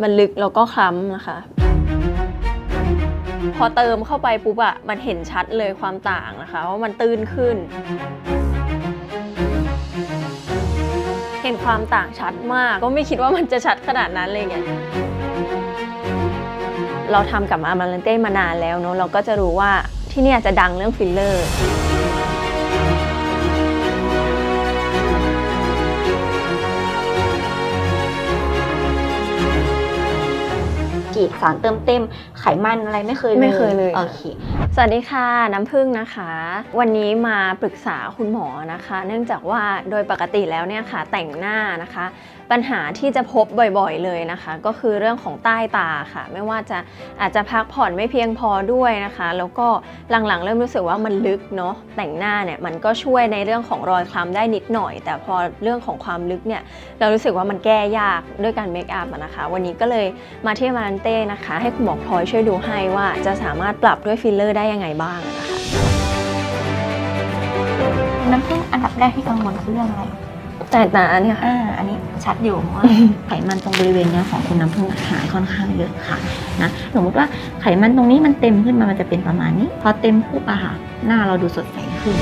มันลึกแล้วก็คล้ำนะคะ พอเติมเข้าไปปุ๊บอะมันเห็นชัดเลยความต่างนะคะว่ามันตื้นขึ้น เห็นความต่างชัดมาก ก็ไม่คิดว่ามันจะชัดขนาดนั้นเลยไงเราทำกับอามาเลนเต้มานานแล้วเนอะเราก็จะรู้ว่าที่เนี่ยจะดังเรื่องฟิลเลอร์ กรีดสารเติมเต็ม ไขมันอะไรไม่เคยไม่เคยเลย โอเค สวัสดีค่ะน้ำพึ่งนะคะ วันนี้มาปรึกษาคุณหมอนะคะ เนื่องจากว่าโดยปกติแล้วเนี่ยค่ะแต่งหน้านะคะ ปัญหาที่จะพบบ่อยๆเลยนะคะ ก็คือเรื่องของใต้ตาค่ะ ไม่ว่าจะอาจจะพักผ่อนไม่เพียงพอด้วยนะคะ แล้วก็หลังๆ เริ่มรู้สึกว่ามันลึกเนาะแต่งหน้าเนี่ยมันก็ช่วยในเรื่องของรอยคล้ำได้นิดหน่อย แต่พอเรื่องของความลึกเนี่ยเรารู้สึกว่ามันแก้ยากด้วยการเมคอัพอะนะคะ วันนี้ก็เลยมาที่มารันเต้นะคะ ให้คุณหมอพลอยช่วยดูให้ว่าจะสามารถปรับด้วยฟิลเลอร์ได้ยังไงบ้างนะคะน้ำผึ้งอันดับแรกที่กังวลคือเรื่องอะไรแต่ตาเนี่ยค่ะอ่าอันนี้ชัดอยู่เพราะว่าไขมันตรงบริเวณเนี้ยของคุณน้ำผึ้งหายค่อนข้างเยอะค่ะนะสมมติว่าไขมันตรงนี้มันเต็มขึ้นมามันจะเป็นประมาณนี้ พอเต็มปุ๊บอะค่ะ หน้าเราดูสดใสขึ้น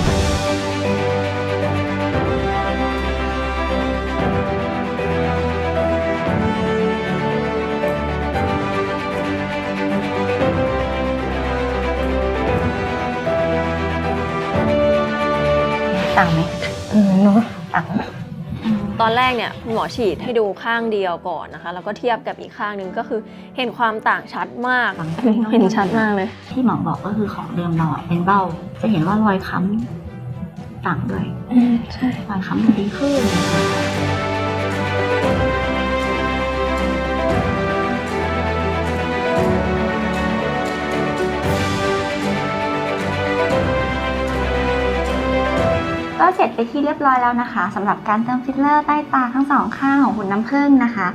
ต่างไหมเนาะต่างไหมอืมตอนแรกเนี่ยคุณหมอฉีดให้ดูข้างเดียวก่อนนะคะ แล้วก็เทียบกับอีกข้างหนึงก็คือเห็นความต่างชัดมากเห็นชัดมากเลย ที่หมอบอกก็คือของเดิมเราอะเป็นเบ้า จะเห็นว่ารอยค้ำต่างด้วยใช่รอยค้ำมันดีขึ้น เสร็จไปที่เรียบร้อยแล้วนะคะสำหรับการเติมฟิลเลอร์ใต้ตาทั้งสองข้างของคุณน้ำผึ้งนะคะ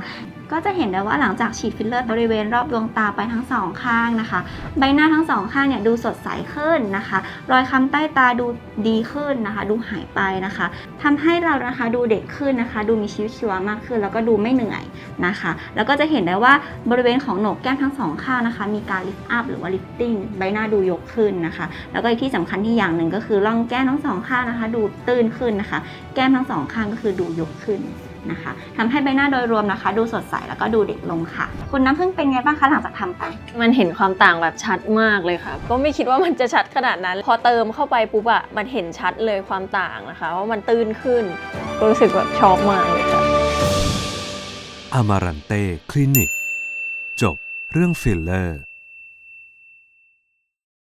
ก็จะเห็นได้ว่าหลังจากฉีดฟิลเลอร์บริเวณรอบดวงตาไปทั้งสองข้างนะคะ ใบหน้าทั้งสองข้างเนี่ยดูสดใสขึ้นนะคะ รอยค้ำใต้ตาดูดีขึ้นนะคะ ดูหายไปนะคะทำให้เรานะคะดูเด็กขึ้นนะคะ ดูมีชีวิตชีวามากขึ้น แล้วก็ดูไม่เหนื่อยนะคะ แล้วก็จะเห็นได้ว่าบริเวณของโหนกแก้มทั้งสองข้างนะคะ มีการลิฟต์อัพหรือว่าลิฟติ้งใบหน้าดูยกขึ้นนะคะ แล้วก็อีกที่สำคัญที่อย่างหนึ่งก็คือร่องแก้มทั้งสองข้างนะคะ ดูตื้นขึ้นนะคะ แก้มทั้งสองข้างก็คือดูยกขึ้น นะคะทำให้ใบหน้าโดยรวมนะคะ ดูสดใสแล้วก็ดูเด็กลงค่ะ คุณน้ำพึ่งเป็นไงบ้างคะหลังจากทำไป มันเห็นความต่างแบบชัดมากเลยค่ะ ก็ไม่คิดว่ามันจะชัดขนาดนั้น พอเติมเข้าไปปุ๊บอะมันเห็นชัดเลยความต่างนะคะว่ามันตื้นขึ้นก็รู้สึกแบบช็อกมากเลยค่ะอมารันเต้คลินิก จบเรื่องฟิลเลอร์